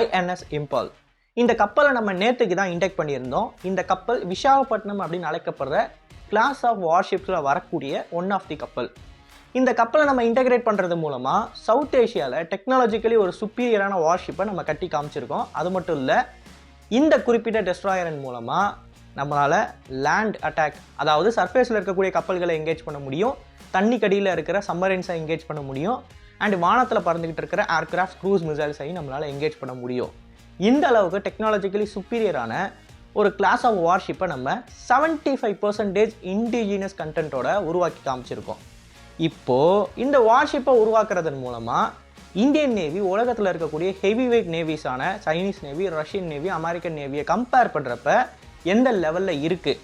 INS Imphal இந்த கப்பலை நம்ம நேற்றுக்கு தான் இன்டெக்ட் பண்ணியிருந்தோம். இந்த கப்பல் விசாகப்பட்டினம் அப்படின்னு அழைக்கப்படுற கிளாஸ் ஆஃப் வார்ஷிப்ஸில் வரக்கூடிய ஒன் ஆஃப் தி கப்பல் இந்த கப்பலை நம்ம இன்டகிரேட் பண்ணுறது மூலமாக சவுத் ஏஷியாவில் டெக்னாலஜிக்கலி ஒரு சுப்பீரியரான வார்ஷிப்பை நம்ம கட்டி காமிச்சிருக்கோம். அது மட்டும் இல்லை இந்த குறிப்பிட்ட டெஸ்ட்ராயரன் மூலமாக நம்மளால் லேண்ட் அட்டாக் அதாவது சர்ஃபேஸில் இருக்கக்கூடிய கப்பல்களை எங்கேஜ் பண்ண முடியும். தண்ணி கடியில் இருக்கிற சம்மரைன்ஸை எங்கேஜ் பண்ண முடியும். அண்ட் வானத்தில் பறந்துக்கிட்டு இருக்கிற ஏர்கிராஃப்ட் க்ரூஸ் மிசைல்ஸையும் நம்மளால் எங்கேஜ் பண்ண முடியும். இந்த அளவுக்கு டெக்னாலஜிக்கலி சுப்பீரியரான ஒரு கிளாஸ் ஆஃப் வார்ஷிப்பை நம்ம 75% ஃபைவ் பர்சன்டேஜ் இண்டிஜினியஸ் கண்டென்ட்டோட உருவாக்கி காமிச்சிருக்கோம். இப்போது இந்த வார்ஷிப்பை உருவாக்குறதன் மூலமாக இந்தியன் நேவி உலகத்தில் இருக்கக்கூடிய heavy weight நேவிஸான Chinese navy Russian navy American நேவியை compare பண்ணுறப்ப எந்த லெவலில் இருக்குது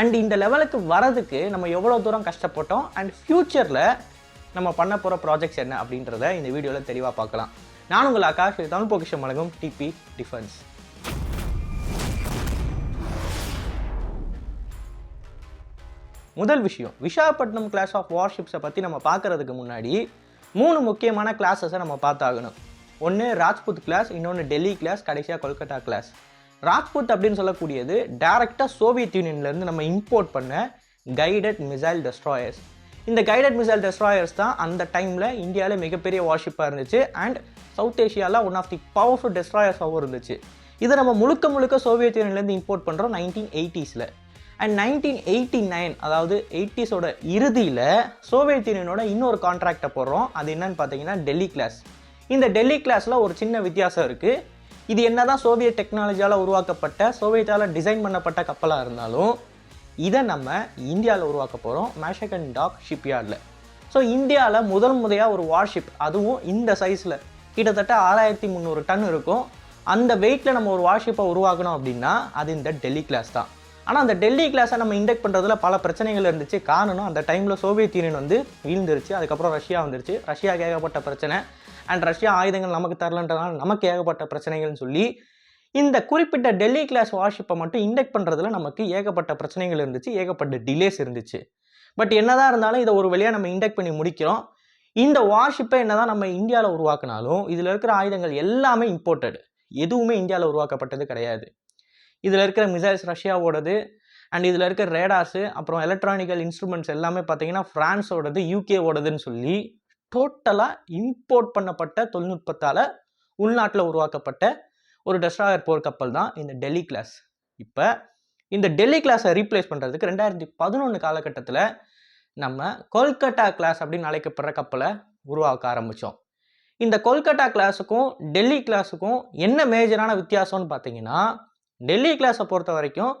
அண்ட் இந்த லெவலுக்கு வரதுக்கு நம்ம எவ்வளோ தூரம் கஷ்டப்பட்டோம்? அண்ட் ஃப்யூச்சரில் நம்ம பண்ண போகிற ப்ராஜெக்ட்ஸ் என்ன அப்படின்றத இந்த வீடியோவில் தெளிவாக பார்க்கலாம். நான் உங்கள் ஆகாஷ் தமிழ் பொக்கிஷம் வழங்கும் டிபி டிஃபென்ஸ் முதல் விஷயம் விசாகப்பட்டினம் கிளாஸ் ஆஃப் வார்ஷிப்ஸை பற்றி நம்ம பார்க்கறதுக்கு முன்னாடி மூணு முக்கியமான கிளாஸஸை நம்ம பார்த்தாகணும். ஒன்று ராஜ்புத் கிளாஸ் இன்னொன்று டெல்லி கிளாஸ் கடைசியாக கொல்கத்தா கிளாஸ் ராஜ்புத் அப்படின்னு சொல்லக்கூடியது டைரெக்டாக சோவியத் யூனியன்லேருந்து நம்ம இம்போர்ட் பண்ண கைடட் மிசைல் டெஸ்ட்ராயர்ஸ் இந்த கைடட் மிசைல் டெஸ்ட்ராயர்ஸ் தான் அந்த டைமில் இந்தியாவில் மிகப்பெரிய வார்ஷிப்பாக இருந்துச்சு. அண்ட் சவுத் ஏஷியாவில் ஒன் ஆஃப் தி பவர்ஃபுல் டெஸ்ட்ராயர்ஸாகவும் இருந்துச்சு. இதை நம்ம முழுக்க முழுக்க சோவியத் யூனியன்லேருந்து இம்போர்ட் பண்ணுறோம் நைன்டீன் எயிட்டிஸில் அண்ட் நைன்டீன் எயிட்டி நைன் அதாவது எயிட்டிஸோட இறுதியில் சோவியத் யூனியனோட இன்னொரு கான்ட்ராக்டை போடுறோம். அது என்னன்னு பார்த்தீங்கன்னா டெல்லி கிளாஸ் இந்த டெல்லி கிளாஸில் ஒரு சின்ன வித்தியாசம் இருக்குது இது என்ன தான் சோவியத் டெக்னாலஜியால் உருவாக்கப்பட்ட சோவியத்தால் டிசைன் பண்ணப்பட்ட கப்பலாக இருந்தாலும் இதை நம்ம இந்தியாவில் உருவாக்க போகிறோம் மேஷகன் டாக் ஷிப்யார்டில் ஸோ இந்தியாவில் முதல் முறையாக ஒரு வார்ஷிப் அதுவும் இந்த சைஸில் கிட்டத்தட்ட ஆறாயிரத்தி முந்நூறு டன் இருக்கும். அந்த வெயிட்டில் நம்ம ஒரு வார்ஷிப்பை உருவாக்கணும் அப்படின்னா அது இந்த டெல்லி கிளாஸ் தான். ஆனால் அந்த டெல்லி கிளாஸை நம்ம இண்டெக்ட் பண்ணுறதுல பல பிரச்சனைகள் இருந்துச்சு. காரணம் அந்த டைமில் சோவியத் யூனியன் வந்து வீழ்ந்துருச்சு. அதுக்கப்புறம் ரஷ்யா வந்துருச்சு. ரஷ்யாவுக்கு ஏகப்பட்ட பிரச்சனை. அண்ட் ரஷ்யா ஆயுதங்கள் நமக்கு தரலன்றதுனால நமக்கு ஏகப்பட்ட பிரச்சனைகள்னு சொல்லி இந்த குறிப்பிட்ட டெல்லி கிளாஸ் வார்ஷிப்பை மட்டும் இண்டெக்ட் பண்ணுறதுல நமக்கு ஏகப்பட்ட பிரச்சனைகள் இருந்துச்சு ஏகப்பட்ட டிலேஸ் இருந்துச்சு. பட் என்னதான் இருந்தாலும் இதை ஒரு வழியாக நம்ம இண்டெக்ட் பண்ணி முடிக்கிறோம். இந்த வார்ஷிப்பை என்னதான் நம்ம இந்தியாவில் உருவாக்கினாலும் இதில் இருக்கிற ஆயுதங்கள் எல்லாமே இம்போர்ட்டடு எதுவுமே இந்தியாவில் உருவாக்கப்பட்டது கிடையாது. இதில் இருக்கிற மிசைல்ஸ் ரஷ்யாவோடது அண்ட் இதில் இருக்கிற ரேடார்ஸு அப்புறம் எலக்ட்ரானிக்கல் இன்ஸ்ட்ருமெண்ட்ஸ் எல்லாமே பார்த்தீங்கன்னா ஃப்ரான்ஸோடது யூகேவோடதுன்னு சொல்லி டோட்டலாக இம்போர்ட் பண்ணப்பட்ட தொழில்நுட்பத்தால் உள்நாட்டில் உருவாக்கப்பட்ட ஒரு டெஸ்ட்ராயர் போர் கப்பல் தான் இந்த டெல்லி கிளாஸ் இப்போ இந்த டெல்லி கிளாஸை ரீப்ளேஸ் பண்ணுறதுக்கு ரெண்டாயிரத்தி பதினொன்று காலகட்டத்தில் நம்ம கொல்கட்டா கிளாஸ் அப்படின்னு அழைக்கப்படுற கப்பலை உருவாக்க ஆரம்பித்தோம் இந்த கொல்கட்டா கிளாஸுக்கும் டெல்லி கிளாஸுக்கும் என்ன மேஜரான வித்தியாசம்னு பார்த்தீங்கன்னா டெல்லி கிளாஸை பொறுத்த வரைக்கும்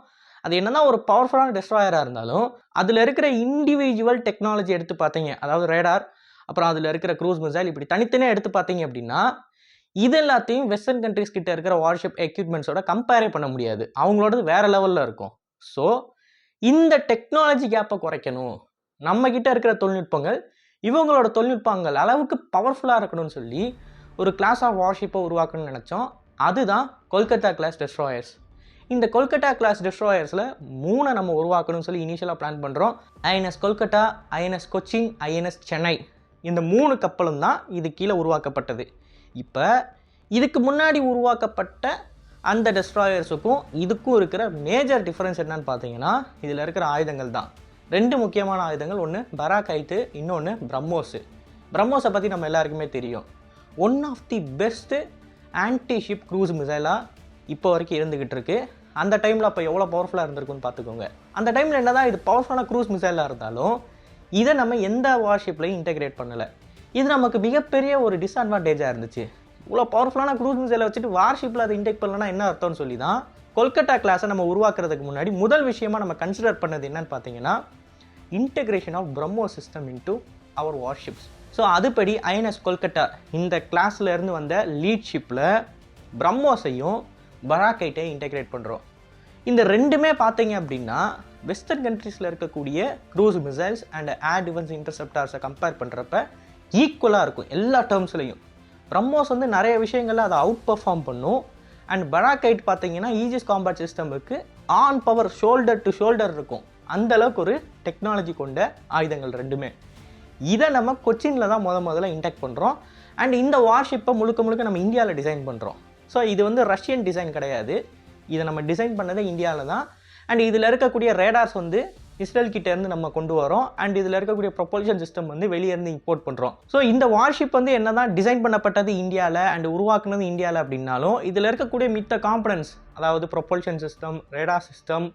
அது என்னதான் ஒரு பவர்ஃபுல்லான டெஸ்ட்ராயராக இருந்தாலும் அதில் இருக்கிற இண்டிவிஜுவல் டெக்னாலஜி எடுத்து பார்த்தீங்க. அதாவது ரேடார் அப்புறம் அதில் இருக்கிற க்ரூஸ் மிசைல் இப்படி தனித்தனியாக எடுத்து பார்த்தீங்க அப்படின்னா இது எல்லாத்தையும் வெஸ்டர்ன் கண்ட்ரிஸ் கிட்ட இருக்கிற வார்ஷிப் எக்யூப்மெண்ட்ஸோட கம்பேரே பண்ண முடியாது. அவங்களோடது வேற லெவலில் இருக்கும். ஸோ இந்த டெக்னாலஜி கேப்பை குறைக்கணும். நம்ம கிட்ட இருக்கிற தொழில்நுட்பங்கள் இவங்களோட தொழில்நுட்பங்கள் அளவுக்கு பவர்ஃபுல்லாக இருக்கணும்னு சொல்லி ஒரு கிளாஸ் ஆஃப் வார்ஷிப்பை உருவாக்கணும்னு நினச்சோம். அதுதான் கொல்கத்தா கிளாஸ் டெஸ்ட்ராயர்ஸ் இந்த கொல்கட்டா கிளாஸ் டெஸ்ட்ராயர்ஸில் மூணை நம்ம உருவாக்கணும்னு சொல்லி இனிஷியலாக பிளான் பண்ணுறோம் INS Kolkata INS Cochin INS Chennai. இந்த மூணு கப்பலும் தான் இது கீழே உருவாக்கப்பட்டது. இப்போ இதுக்கு முன்னாடி உருவாக்கப்பட்ட அந்த டெஸ்ட்ராயர்ஸுக்கும் இதுக்கும் இருக்கிற மேஜர் டிஃப்ரென்ஸ் என்னன்னு பார்த்தீங்கன்னா இதில் இருக்கிற ஆயுதங்கள் தான். ரெண்டு முக்கியமான ஆயுதங்கள் ஒன்று பராக்கைட்டு இன்னொன்று பிரம்மோஸு. பிரம்மோஸை பற்றி நம்ம எல்லாருக்குமே தெரியும். One of the best anti ship cruise மிசைலாக இப்போ வரைக்கும் இருந்துக்கிட்டு இருக்கு. அந்த டைமில் அப்போ எவ்வளோ பவர்ஃபுல்லாக இருந்திருக்குன்னு பார்த்துக்கோங்க. அந்த டைமில் என்ன தான் இது பவர்ஃபுல்லான க்ரூஸ் மிசைலாக இருந்தாலும் இதை நம்ம எந்த வார்ஷிப்லையும் இன்டெகிரேட் பண்ணலை. இது நமக்கு மிகப்பெரிய ஒரு டிஸ்அட்வான்டேஜாக இருந்துச்சு. இவ்வளோ பவர்ஃபுல்லான க்ரூஸ் மிசைலை வச்சுட்டு வார்ஷிப்பில் அதை இன்டெக்ட் பண்ணலன்னா என்ன அர்த்தம்னு சொல்லி தான் கொல்கட்டா கிளாஸை நம்ம உருவாக்குறதுக்கு முன்னாடி முதல் விஷயமா நம்ம கன்சிடர் பண்ணது என்னன்னு பார்த்தீங்கன்னா integration of BrahMos system into our warships so அதுபடி ஐஎன்எஸ் கொல்கட்டா இந்த கிளாஸ்லேருந்து வந்த லீட்ஷிப்பில் பிரம்மோஸையும் பராக்கைட்டையும் இன்டெகிரேட் பண்ணுறோம் இந்த ரெண்டுமே பார்த்தீங்க அப்படின்னா வெஸ்டர்ன் கண்ட்ரீஸில் இருக்கக்கூடிய cruise missiles and air defence இன்டர்செப்டார்ஸை compare பண்ணுறப்ப ஈக்குவலாக இருக்கும். எல்லா டேர்ம்ஸ்லையும் பிரம்மோஸ் வந்து நிறைய விஷயங்களில் அதை அவுட் பர்ஃபார்ம் பண்ணும். அண்ட் பராக்கைட் பார்த்தீங்கன்னா Aegis combat சிஸ்டமுக்கு on par shoulder to shoulder இருக்கும். அந்த அளவுக்கு ஒரு டெக்னாலஜி கொண்ட ஆயுதங்கள் ரெண்டுமே. இதை நம்ம கொச்சினில் தான் முத முதல்ல இன்டெக்ட் பண்ணுறோம் அண்ட் இந்த வார்ஷிப்பை முழுக்க முழுக்க நம்ம இந்தியாவில் டிசைன் பண்ணுறோம் ஸோ இது வந்து ரஷ்யன் டிசைன் கிடையாது. இதை நம்ம டிசைன் பண்ணதே இந்தியாவில் தான். அண்ட் இதில் இருக்கக்கூடிய ரேடார்ஸ் வந்து இஸ்ரேல் கிட்ட இருந்து நம்ம கொண்டு வரோம். அண்ட் இதில் இருக்கக்கூடிய ப்ரொபல்ஷன் சிஸ்டம் வந்து வெளியே இருந்து இம்போர்ட் பண்ணுறோம் ஸோ இந்த வார்ஷிப் வந்து என்னதான் டிசைன் பண்ணப்பட்டது இந்தியாவில் அண்ட் உருவாக்குனது இந்தியாவில் அப்படின்னாலும் இதில் இருக்கக்கூடிய மித்த காம்பனன்ஸ் அதாவது ப்ரொபல்ஷன் சிஸ்டம் ரேடா சிஸ்டம்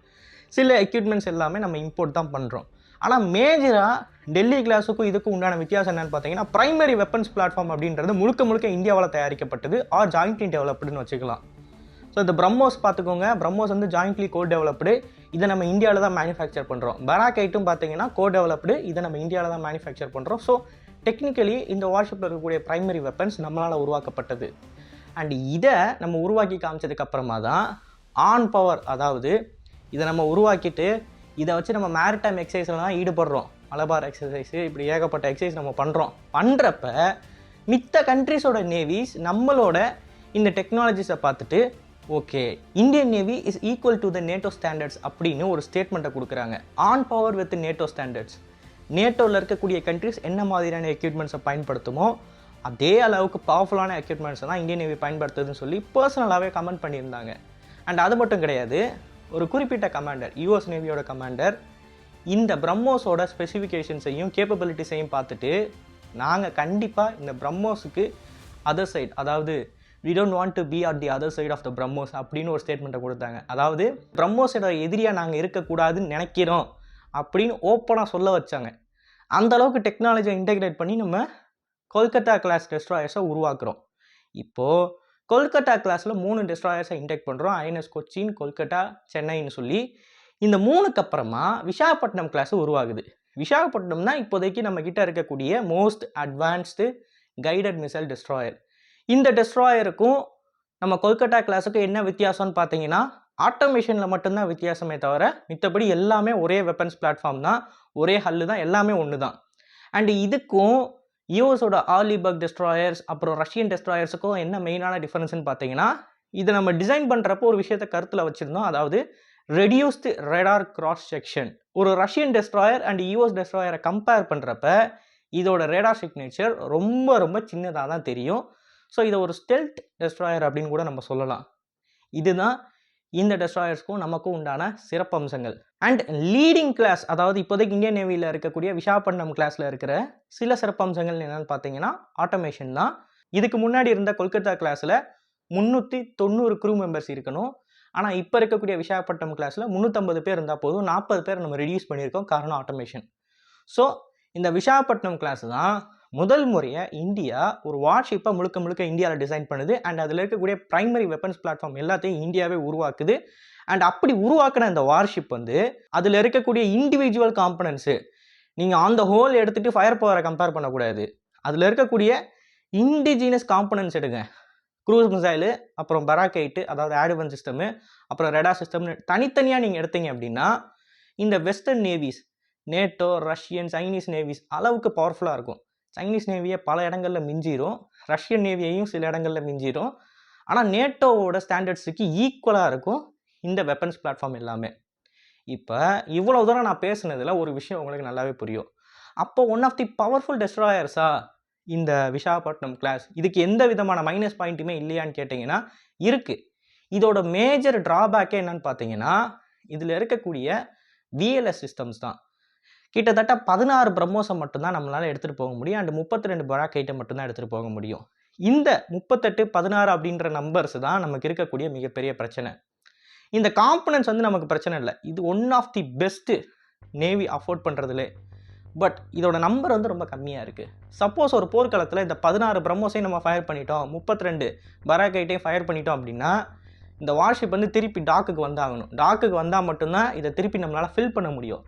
சில எக்யூப்மெண்ட்ஸ் எல்லாமே நம்ம இம்போர்ட் தான் பண்ணுறோம் ஆனால் மேஜராக டெல்லி கிளாஸுக்கும் இதுக்கும் உண்டான வித்தியாசம் என்னன்னு பார்த்தீங்கன்னா பிரைமரி வெப்பன்ஸ் பிளாட்ஃபார்ம் அப்படின்றது முழுக்க முழுக்க இந்தியாவில் தயாரிக்கப்பட்டது ஆர் ஜாயிண்ட்லி டெவலப்டுன்னு வச்சுக்கலாம். ஸோ இந்த பிரம்மோஸ் பார்த்துக்கோங்க பிரம்மோஸ் வந்து ஜாயிண்ட்லி கோ டெவலப்டு இதை நம்ம இந்தியாவில் தான் மேனுஃபேக்சர் பண்ணுறோம் பராக்கைட்டும் பார்த்தீங்கன்னா கோ டெவலப்டு இதை நம்ம இந்தியாவில் தான் மேனுஃபேக்சர் பண்ணுறோம் ஸோ டெக்னிக்கலி இந்த வார்ஷிப்பில் இருக்கக்கூடிய ப்ரைமரி வெப்பன்ஸ் நம்மளால் உருவாக்கப்பட்டது. அண்ட் இதை நம்ம உருவாக்கி காமிச்சதுக்கப்புறமா தான் ஆன் பவர் அதாவது இதை நம்ம உருவாக்கிட்டு இதை வச்சு நம்ம மேரிடைம் எக்ஸசைஸில் தான் ஈடுபடுறோம். மலபார் எக்ஸசைஸ் இப்படி ஏகப்பட்ட எக்ஸசைஸ் நம்ம பண்ணுறோம் பண்ணுறப்ப மித்த கண்ட்ரிஸோட நேவிஸ் நம்மளோட இந்த டெக்னாலஜிஸை பார்த்துட்டு okay Indian navy is equal to the NATO standards அப்படின்னு ஒரு ஸ்டேட்மெண்ட்டை கொடுக்குறாங்க. On par with NATO standards நேட்டோவில் இருக்கக்கூடிய கண்ட்ரிஸ் என்ன மாதிரியான எக்யூப்மெண்ட்ஸை பயன்படுத்துமோ அதே அளவுக்கு பவர்ஃபுல்லான எக்யூப்மெண்ட்ஸை தான் இந்தியன் நேவி பயன்படுத்துதுன்னு சொல்லி பர்சனலாகவே கமெண்ட் பண்ணியிருந்தாங்க. அண்ட் அது மட்டும் கிடையாது. ஒரு குறிப்பிட்ட கமாண்டர் யூஎஸ் நேவியோட கமாண்டர் இந்த பிரம்மோஸோட ஸ்பெசிஃபிகேஷன்ஸையும் கேப்பபிலிட்டிஸையும் பார்த்துட்டு நாங்கள் கண்டிப்பாக இந்த பிரம்மோஸுக்கு அதர் சைட் அதாவது we don't want to be at the other side of the BrahMos அப்படின்னு ஒரு ஸ்டேட்மெண்ட்டை கொடுத்தாங்க. அதாவது பிரம்மோஸோட எதிரியாக நாங்கள் இருக்கக்கூடாதுன்னு நினைக்கிறோம் அப்படின்னு ஓப்பனாக சொல்ல வச்சாங்க. அந்த அளவுக்கு டெக்னாலஜியை இன்டெகிரேட் பண்ணி நம்ம கொல்கத்தா கிளாஸ் டெஸ்ட்ராயர்ஸை உருவாக்குறோம். இப்போது கொல்கத்தா கிளாஸில் மூணு டெஸ்ட்ராயர்ஸை இன்டெக்ட் பண்ணுறோம் ஐஎன்எஸ் கொச்சின் கொல்கத்தா சென்னைன்னு சொல்லி. இந்த மூணுக்கு அப்புறமா விசாகப்பட்டினம் கிளாஸ் உருவாகுது. விசாகப்பட்டினம் தான் இப்போதைக்கு நம்ம இருக்கக்கூடிய most advanced guided missile destroyer இந்த டெஸ்ட்ராயருக்கும் நம்ம கொல்கட்டா கிளாஸுக்கும் என்ன வித்தியாசம்னு பார்த்தீங்கன்னா ஆட்டோமேஷனில் மட்டும்தான் வித்தியாசமே தவிர மித்தபடி எல்லாமே ஒரே வெப்பன்ஸ் பிளாட்ஃபார்ம் தான். ஒரே ஹல்லு தான். எல்லாமே ஒன்று தான் அண்ட் இதுக்கும் யூஎஸோட ஆலிபக் டெஸ்ட்ராயர்ஸ் அப்புறம் ரஷ்யன் டெஸ்ட்ராயர்ஸுக்கும் என்ன மெயினான டிஃப்ரென்ஸ்னு பார்த்தீங்கன்னா இதை நம்ம டிசைன் பண்ணுறப்போ ஒரு விஷயத்தை கருத்தில் வச்சுருந்தோம். அதாவது ரெடியூஸ்டு ரெடார் கிராஸ் செக்ஷன் ஒரு ரஷ்யன் டெஸ்ட்ராயர் அண்ட் யூஎஸ் டெஸ்ட்ராயரை கம்பேர் பண்ணுறப்ப இதோட ரேடார் சிக்னேச்சர் ரொம்ப ரொம்ப சின்னதாக தான் தெரியும். ஸோ இதை ஒரு ஸ்டெல்த் டெஸ்ட்ராயர் அப்படின்னு கூட நம்ம சொல்லலாம். இதுதான் இந்த டெஸ்ட்ராயர்ஸ்க்கும் நமக்கும் உண்டான சிறப்பம்சங்கள். அண்ட் லீடிங் கிளாஸ் அதாவது இப்போதைக்கு இந்தியன் நேவியில் இருக்கக்கூடிய விசாகப்பட்டினம் கிளாஸில் இருக்கிற சில சிறப்பம்சங்கள் என்னென்னு பார்த்தீங்கன்னா ஆட்டோமேஷன் தான். இதுக்கு முன்னாடி இருந்த கொல்கத்தா கிளாஸில் முந்நூற்றி தொண்ணூறு க்ரூ மெம்பர்ஸ் இருக்கணும். ஆனால் இப்போ இருக்கக்கூடிய விசாகப்பட்டினம் கிளாஸில் முந்நூற்றம்பது பேர் இருந்தால் போதும். நாற்பது பேர் நம்ம ரெடியூஸ் பண்ணியிருக்கோம். காரணம் ஆட்டோமேஷன் ஸோ இந்த விசாகப்பட்டினம் கிளாஸ் தான் முதல் முறையாக இந்தியா ஒரு வார்ஷிப்பை முழுக்க முழுக்க இந்தியாவில் டிசைன் பண்ணுது. அண்ட் அதில் இருக்கக்கூடிய பிரைமரி வெப்பன்ஸ் பிளாட்ஃபார்ம் எல்லாத்தையும் இந்தியாவே உருவாக்குது. அண்ட் அப்படி உருவாக்குன இந்த வார்ஷிப் வந்து அதில் இருக்கக்கூடிய இண்டிவிஜுவல் காம்பனன்ஸு நீங்கள் ஆன் த ஹோல் எடுத்துகிட்டு ஃபயர் பவரை கம்பேர் பண்ணக்கூடாது. அதில் இருக்கக்கூடிய இண்டிஜினஸ் காம்பனன்ஸ் எடுங்க. க்ரூஸ் மிசைலு அப்புறம் பராக்கைட்டு அதாவது ஆடுவன் சிஸ்டமு அப்புறம் ரெடா சிஸ்டம்னு தனித்தனியாக நீங்கள் எடுத்தீங்க அப்படின்னா இந்த western navies NATO Russian Chinese navies அளவுக்கு பவர்ஃபுல்லாக இருக்கும். சைனீஸ் நேவியை பல இடங்களில் மிஞ்சிரும். ரஷ்யன் நேவியையும் சில இடங்களில் மிஞ்சிடும் ஆனால் நேட்டோவோட ஸ்டாண்டர்ட்ஸுக்கு ஈக்குவலாக இருக்கும் இந்த வெப்பன்ஸ் பிளாட்ஃபார்ம் எல்லாமே. இப்போ இவ்வளோ தூரம் நான் பேசுனதில் ஒரு விஷயம் உங்களுக்கு நல்லாவே புரியும். அப்போ ஒன் ஆஃப் தி பவர்ஃபுல் டெஸ்ட்ராயர்ஸா இந்த விசாகப்பட்டினம் கிளாஸ் இதுக்கு எந்த விதமான மைனஸ் பாயிண்ட்டுமே இல்லையான்னு கேட்டிங்கன்னா இருக்குது இதோட மேஜர் ட்ராபேக்கே என்னன்னு பார்த்தீங்கன்னா இதில் இருக்கக்கூடிய விஎல்எஸ் சிஸ்டம்ஸ் தான். கிட்டத்தட்ட பதினாறு பிரம்மோஸை மட்டும்தான் நம்மளால் எடுத்துகிட்டு போக முடியும். அண்ட் முப்பத்தி ரெண்டு பராக்கைட்டை மட்டும்தான் எடுத்துகிட்டு போக முடியும். இந்த முப்பத்தெட்டு பதினாறு அப்படின்ற நம்பர்ஸ் தான் நமக்கு இருக்கக்கூடிய மிகப்பெரிய பிரச்சனை. இந்த காம்பனன்ஸ் வந்து நமக்கு பிரச்சனை இல்லை. இது one of the best navy afford பண்ணுறதுலே but இதோட நம்பர் வந்து ரொம்ப கம்மியாக இருக்குது சப்போஸ் ஒரு போர்க்களத்தில் இந்த பதினாறு பிரம்மோஸையும் நம்ம ஃபயர் பண்ணிட்டோம். முப்பத்தி ரெண்டு பராக்கைட்டையும் ஃபயர் பண்ணிட்டோம் அப்படின்னா இந்த வார்ஷிப் வந்து திருப்பி டாக்குக்கு வந்தாகணும். டாக்குக்கு வந்தால் மட்டும்தான் இதை திருப்பி நம்மளால் ஃபில் பண்ண முடியும்.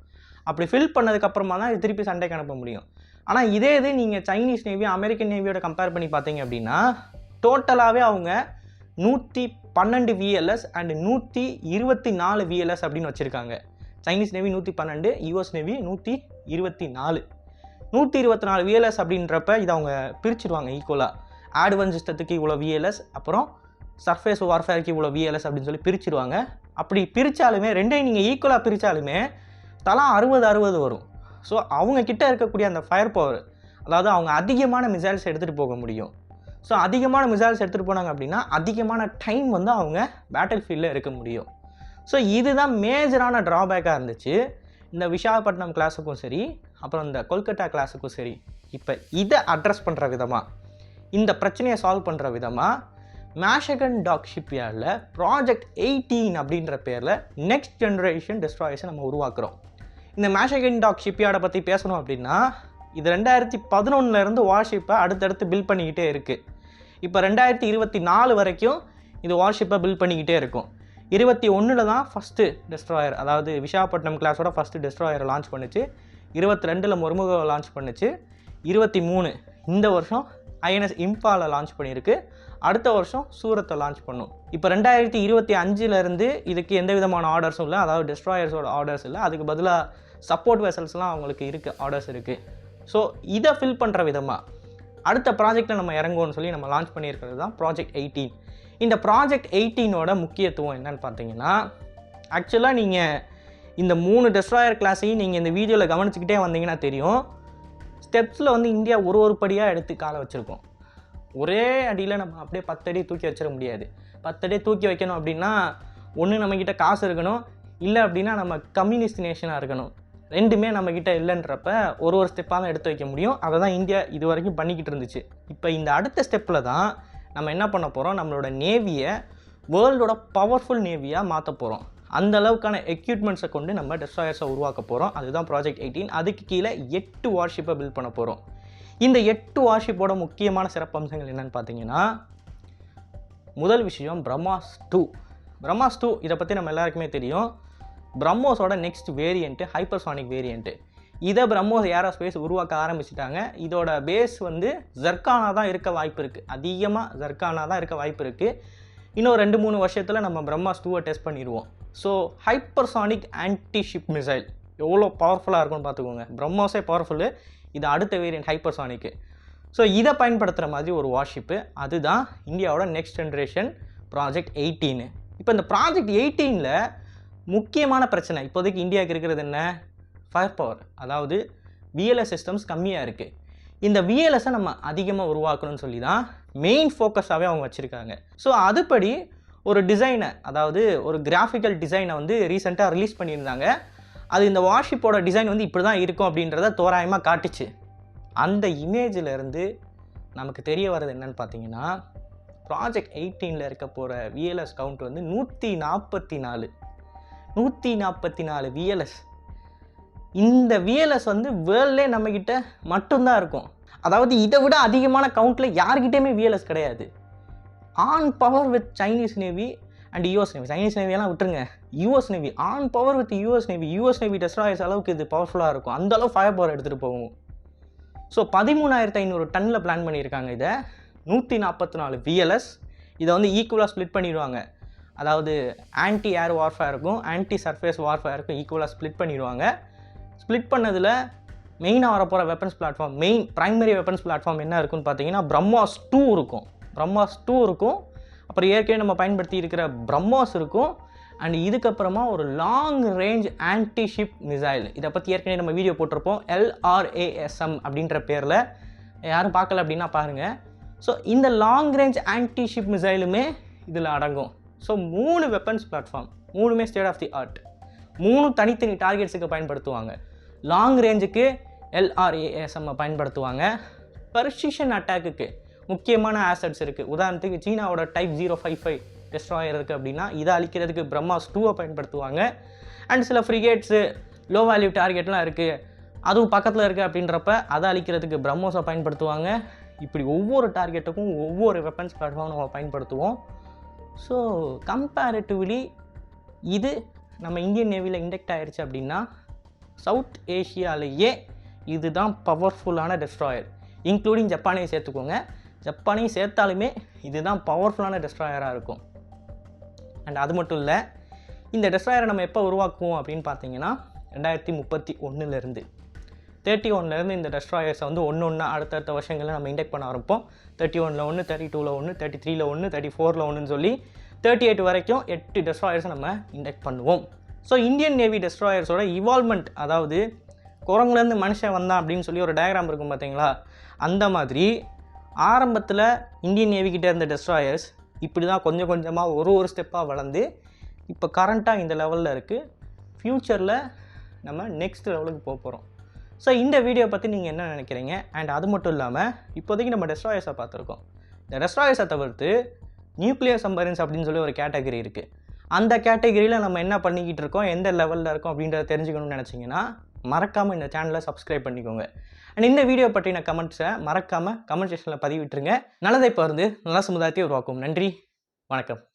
அப்படி ஃபில் பண்ணதுக்கப்புறமா தான் இது திருப்பி சண்டைக்கு அனுப்ப முடியும். ஆனால் இதே இது நீங்கள் சைனீஸ் நேவி அமெரிக்கன் நேவியோட கம்பேர் பண்ணி பார்த்தீங்க அப்படின்னா டோட்டலாகவே அவங்க நூற்றி பன்னெண்டு விஎல்எஸ் அண்ட் நூற்றி இருபத்தி நாலு விஎல்எஸ் அப்படின்னு வச்சுருக்காங்க. சைனீஸ் நேவி நூற்றி பன்னெண்டு யூஎஸ் நேவி நூற்றி இருபத்தி நாலு. நூற்றி இருபத்தி நாலு விஎல்எஸ் அப்படின்றப்ப இதை அவங்க பிரிச்சுடுவாங்க ஈக்குவலாக ஆட்வன் சிஸ்டத்துக்கு இவ்வளோ விஎல்எஸ் அப்புறம் சர்ஃபேஸ் வார்ஃபேருக்கு இவ்வளோ விஎல்எஸ் அப்படின்னு சொல்லி பிரிச்சுடுவாங்க அப்படி பிரித்தாலுமே ரெண்டையும் நீங்கள் ஈக்குவலாக பிரித்தாலுமே தலா அறுபது அறுபது வரும். ஸோ அவங்கக்கிட்ட இருக்கக்கூடிய அந்த ஃபயர் பவர் அதாவது அவங்க அதிகமான மிசைல்ஸ் எடுத்துகிட்டு போக முடியும். ஸோ அதிகமான மிசைல்ஸ் எடுத்துகிட்டு போனாங்க அப்படின்னா அதிகமான டைம் வந்து அவங்க பேட்டில் ஃபீல்டில் இருக்க முடியும். ஸோ இதுதான் மேஜரான ட்ராபேக்காக இருந்துச்சு. இந்த விசாகப்பட்டினம் கிளாஸுக்கும் சரி அப்புறம் இந்த கொல்கட்டா கிளாஸுக்கும் சரி இப்போ இதை அட்ரஸ் பண்ணுற விதமாக இந்த பிரச்சனையை சால்வ் பண்ணுற விதமாக மேஷகன் டாக் ஷிப்யார்டில் ப்ராஜெக்ட் எயிட்டீன் அப்படின்ற பேரில் நெக்ஸ்ட் ஜென்ரேஷன் டெஸ்ட்ராயர்ஸை நம்ம உருவாக்குறோம். இந்த மேஷகின் டாக் ஷிப்யார்டை பற்றி பேசணும் அப்படின்னா இது ரெண்டாயிரத்தி பதினொன்னுலேருந்து வார்ஷிப்பை அடுத்தடுத்து பில்ட் பண்ணிக்கிட்டே இருக்குது இப்போ ரெண்டாயிரத்தி இருபத்தி நாலு வரைக்கும் இது வார்ஷிப்பை பில்ட் பண்ணிக்கிட்டே இருக்கும். இருபத்தி ஒன்றில் தான் ஃபஸ்ட்டு டெஸ்ட்ராயர் அதாவது விசாகப்பட்டினம் கிளாஸோட ஃபஸ்ட்டு டெஸ்ட்ராயரை லான்ச் பண்ணுச்சு. இருபத்தி ரெண்டில் முருமுக லான்ச் பண்ணுச்சு. இருபத்தி மூணு இந்த வருஷம் ஐஎன்எஸ் இம்பாலை லான்ச் பண்ணியிருக்கு. அடுத்த வருஷம் சூரத்தை லான்ச் பண்ணும். இப்போ ரெண்டாயிரத்தி இருபத்தி அஞ்சுலேருந்து இதுக்கு எந்த விதமான ஆர்டர்ஸும் இல்லை. அதாவது டெஸ்ட்ராயர்ஸோட ஆர்டர்ஸ் இல்லை. அதுக்கு பதிலாக சப்போர்ட் வெசல்ஸ்லாம் அவங்களுக்கு இருக்குது ஆர்டர்ஸ் இருக்குது ஸோ இதை ஃபில் பண்ணுற விதமாக அடுத்த ப்ராஜெக்டில் நம்ம இறங்குவோம்னு சொல்லி நம்ம லான்ச் பண்ணியிருக்கிறது தான் ப்ராஜெக்ட் எயிட்டீன் இந்த ப்ராஜெக்ட் எயிட்டீனோட முக்கியத்துவம் என்னன்னு பார்த்தீங்கன்னா ஆக்சுவலாக நீங்கள் இந்த மூணு டெஸ்ட்ராயர் கிளாஸையும் நீங்கள் இந்த வீடியோவில் கவனிச்சுக்கிட்டே வந்தீங்கன்னா தெரியும். ஸ்டெப்ஸில் வந்து இந்தியா ஒரு ஒரு படியாக எடுத்து காலை வச்சுருக்கோம். ஒரே அடியில் நம்ம அப்படியே பத்தடி தூக்கி வச்சிட முடியாது. பத்தடி தூக்கி வைக்கணும் அப்படின்னா ஒன்று நம்மக்கிட்ட காசு இருக்கணும். இல்லை அப்படின்னா நம்ம கம்யூனிஸ்ட் நேஷனாக இருக்கணும். ரெண்டுமே நம்மக்கிட்ட இல்லைன்றப்ப ஒரு ஒரு ஸ்டெப்பாக தான் எடுத்து வைக்க முடியும். அதை தான் இந்தியா இது வரைக்கும் பண்ணிக்கிட்டு இருந்துச்சு. இப்போ இந்த அடுத்த ஸ்டெப்பில் தான் நம்ம என்ன பண்ண போகிறோம் நம்மளோட நேவியை வேர்ல்டோட பவர்ஃபுல் நேவியாக மாற்ற போகிறோம் அந்த அளவுக்கான எக்யூப்மெண்ட்ஸை கொண்டு நம்ம டெஸ்ட்ராயர்ஸை உருவாக்க போகிறோம் அதுதான் ப்ராஜெக்ட் எயிட்டீன் அதுக்கு கீழே எட்டு வார்ஷிப்பை பில்ட் பண்ண போகிறோம் இந்த எட்டு வார்ஷிப்போட முக்கியமான சிறப்பம்சங்கள் என்னென்னு பார்த்தீங்கன்னா முதல் விஷயம் பிரம்மாஸ் டூ பிரம்மாஸ் டூ இதை பற்றி நம்ம எல்லாருக்குமே தெரியும். பிரம்மோஸோட நெக்ஸ்ட் வேரியண்ட்டு ஹைப்பர்சானிக் வேரியண்ட்டு இதை பிரம்மோஸ் ஏரோஸ்பேஸ் உருவாக்க ஆரம்பிச்சிட்டாங்க. இதோட பேஸ் வந்து ஜர்கானா தான் இருக்க வாய்ப்பு இருக்குது அதிகமாக ஜர்கானா தான் இருக்க வாய்ப்பு இருக்குது இன்னும் ரெண்டு மூணு வருஷத்தில் நம்ம பிரம்மாஸ் டூவை டெஸ்ட் பண்ணிடுவோம். So hypersonic anti ship missile எவ்வளோ பவர்ஃபுல்லாக இருக்கும்னு பார்த்துக்கோங்க. பிரம்மோஸே பவர்ஃபுல்லு இது அடுத்த வேரியண்ட் ஹைப்பர்சானிக்கு ஸோ இதை பயன்படுத்துகிற மாதிரி ஒரு வார்ஷிப்பு அதுதான் இந்தியாவோட நெக்ஸ்ட் ஜென்ரேஷன் ப்ராஜெக்ட் எயிட்டீனு இப்போ இந்த ப்ராஜெக்ட் எயிட்டீனில் முக்கியமான பிரச்சனை. இப்போதைக்கு இந்தியாவுக்கு இருக்கிறது என்ன? ஃபயர் பவர் அதாவது விஎல்எஸ் சிஸ்டம்ஸ் கம்மியாக இருக்குது இந்த விஎல்எஸை நம்ம அதிகமாக உருவாக்கணும்னு சொல்லி தான் மெயின் ஃபோக்கஸாகவே அவங்க வச்சுருக்காங்க. ஸோ அதுபடி ஒரு டிசைனை அதாவது ஒரு கிராஃபிக்கல் டிசைனை வந்து ரீசெண்டாக ரிலீஸ் பண்ணியிருந்தாங்க. அது இந்த வார்ஷிப்போட டிசைன் வந்து இப்படி தான் இருக்கும் அப்படின்றத தோராயமாக காட்டுச்சு. அந்த இமேஜில் இருந்து நமக்கு தெரிய வர்றது என்னன்னு பார்த்தீங்கன்னா ப்ராஜெக்ட் எயிட்டீனில் இருக்க போகிற விஎல்எஸ் கவுண்ட் வந்து நூற்றி நாற்பத்தி நாலு. நூற்றி நாற்பத்தி நாலு விஎல்எஸ் இந்த விஎல்எஸ் வந்து வேர்ல்டே நம்மக்கிட்ட மட்டும்தான் இருக்கும். அதாவது இதை விட அதிகமான கவுண்ட்டில் யார்கிட்டேயுமே விஎல்எஸ் கிடையாது. On par with Chinese navy and US navy Chinese நேவியெல்லாம் விட்டுருங்க. US navy on par with US navy US navy destroyers அளவுக்கு இது பவர்ஃபுல்லாக இருக்கும். அந்த அளவு ஃபயர் பவர் எடுத்துகிட்டு போகும். ஸோ பதிமூணாயிரத்து ஐநூறு டன்னில் பிளான் பண்ணியிருக்காங்க இதை. நூற்றி நாற்பத்தி நாலு விஎல்எஸ் இதை வந்து ஈக்குவலாக ஸ்ப்ளிட் பண்ணிடுவாங்க. அதாவது ஆன்டி ஏர் வார்ஃபேருக்கும் ஆன்டி சர்ஃபேஸ் வார்ஃபேருக்கும் ஈக்குவலாக ஸ்ப்ளிட் பண்ணிடுவாங்க. ஸ்ப்ளிட் பண்ணதில் மெயினாக வரப்போகிற weapons platform main primary weapons platform என்ன இருக்குன்னு பார்த்தீங்கன்னா பிரம்மாஸ் டூ இருக்கும். பிரம்மாஸ் டூ இருக்கும். அப்புறம் ஏற்கனவே நம்ம பயன்படுத்தி இருக்கிற பிரம்மாஸ் இருக்கும். அண்ட் இதுக்கப்புறமா ஒரு long range anti ship missile இதை பற்றி ஏற்கனவே நம்ம வீடியோ போட்டிருப்போம். எல்ஆர்ஏஎஸ்எம் அப்படின்ற பேரில். யாரும் பார்க்கல அப்படின்னா பாருங்கள் ஸோ இந்த லாங் ரேஞ்ச் ஆன்டி ஷிப் மிசைலுமே இதில் அடங்கும். ஸோ மூணு வெப்பன்ஸ் பிளாட்ஃபார்ம் மூணுமே ஸ்டேட் ஆஃப் தி ஆர்ட் மூணு தனித்தனி டார்கெட்ஸுக்கு பயன்படுத்துவாங்க. லாங் ரேஞ்சுக்கு எல்ஆர்ஏஎஸ்எம்மை பயன்படுத்துவாங்க. பர்சிஷன் அட்டாக்குக்கு முக்கியமான ஆசட்ஸ் இருக்குது உதாரணத்துக்கு சீனாவோட type zero five five destroyer இருக்குது அப்படின்னா இதை அழிக்கிறதுக்கு பிரம்மாஸ் டூவை பயன்படுத்துவாங்க. அண்ட் சில ஃப்ரிகேட்ஸு லோ வேல்யூ டார்கெட்லாம் இருக்குது அதுவும் பக்கத்தில் இருக்குது அப்படின்றப்ப அதை அழிக்கிறதுக்கு பிரம்மோஸை பயன்படுத்துவாங்க. இப்படி ஒவ்வொரு டார்கெட்டுக்கும் ஒவ்வொரு வெப்பன்ஸ் பிளாட்ஃபார்ம் நம்ம பயன்படுத்துவோம். ஸோ கம்பேரிட்டிவ்லி இது நம்ம இந்தியன் நேவியில் இண்டெக்ட் ஆயிடுச்சு அப்படின்னா சவுத் ஏஷியாலேயே இதுதான் பவர்ஃபுல்லான டெஸ்ட்ராயர் இன்க்ளூடிங் ஜப்பானையும் சேர்த்துக்கோங்க. ஜப்பானையும் சேர்த்தாலுமே இதுதான் பவர்ஃபுல்லான டெஸ்ட்ராயராக இருக்கும். அண்ட் அது மட்டும் இல்லை இந்த டெஸ்ட்ராயரை நம்ம எப்போ உருவாக்குவோம் அப்படின்னு பார்த்தீங்கன்னா ரெண்டாயிரத்தி முப்பத்தி ஒன்றுலேருந்து தேர்ட்டி ஒன்லேருந்து இந்த டெஸ்ட்ராயர்ஸை வந்து ஒன்று ஒன்றா அடுத்தடுத்த வருஷங்களில் நம்ம இண்டெக்ட் பண்ண ஆரம்பிப்போம். தேர்ட்டி ஒனில் ஒன்று தேர்ட்டி டூவில் ஒன்று தேர்ட்டி த்ரீல ஒன்று தேர்ட்டி ஃபோரில் ஒன்றுன்னு சொல்லி தேர்ட்டி எயிட் வரைக்கும் எட்டு டெஸ்ட்ராயர்ஸை நம்ம இண்டெக்ட் பண்ணுவோம். ஸோ இந்தியன் நேவி டெஸ்ட்ராயர்ஸோட இவால்மெண்ட் அதாவது குரங்குலேருந்து மனுஷன் வந்தான் அப்படின்னு சொல்லி ஒரு டயக்ராம் இருக்கும் பார்த்தீங்களா அந்த மாதிரி ஆரம்பத்தில் இந்தியன் நேவி இருந்த டெஸ்ட்ராயர்ஸ் இப்படி தான் கொஞ்சம் கொஞ்சமாக ஒரு ஒரு ஸ்டெப்பாக வளர்ந்து இப்போ கரண்ட்டாக இந்த லெவலில் இருக்குது ஃப்யூச்சரில் நம்ம நெக்ஸ்ட் லெவலுக்கு போக போகிறோம் ஸோ இந்த வீடியோ பற்றி நீங்கள் என்ன நினைக்கிறீங்க? அண்ட் அது மட்டும் இல்லாமல் இப்போதைக்கு நம்ம டெஸ்ட்ராயர்ஸை பார்த்துருக்கோம். இந்த டெஸ்ட்ராயர்ஸை தவிர்த்து நியூக்ளியர் சம்பரன்ஸ் அப்படின்னு சொல்லி ஒரு கேட்டகரி இருக்குது அந்த கேட்டகரியில் நம்ம என்ன பண்ணிக்கிட்டு இருக்கோம்? எந்த லெவலில் இருக்கோம்? அப்படின்றத தெரிஞ்சுக்கணும்னு நினச்சிங்கன்னா மறக்காமல் இந்த சேனலை சப்ஸ்கிரைப் பண்ணிக்கோங்க. அண்ட் இந்த வீடியோ பற்றின கமெண்ட்ஸை மறக்காமல் கமெண்ட் செக்ஷனில் பதிவிட்டுருங்க. நல்லதை பகிர்ந்து நல்ல சமுதாயத்தை உருவாக்கும். நன்றி வணக்கம்.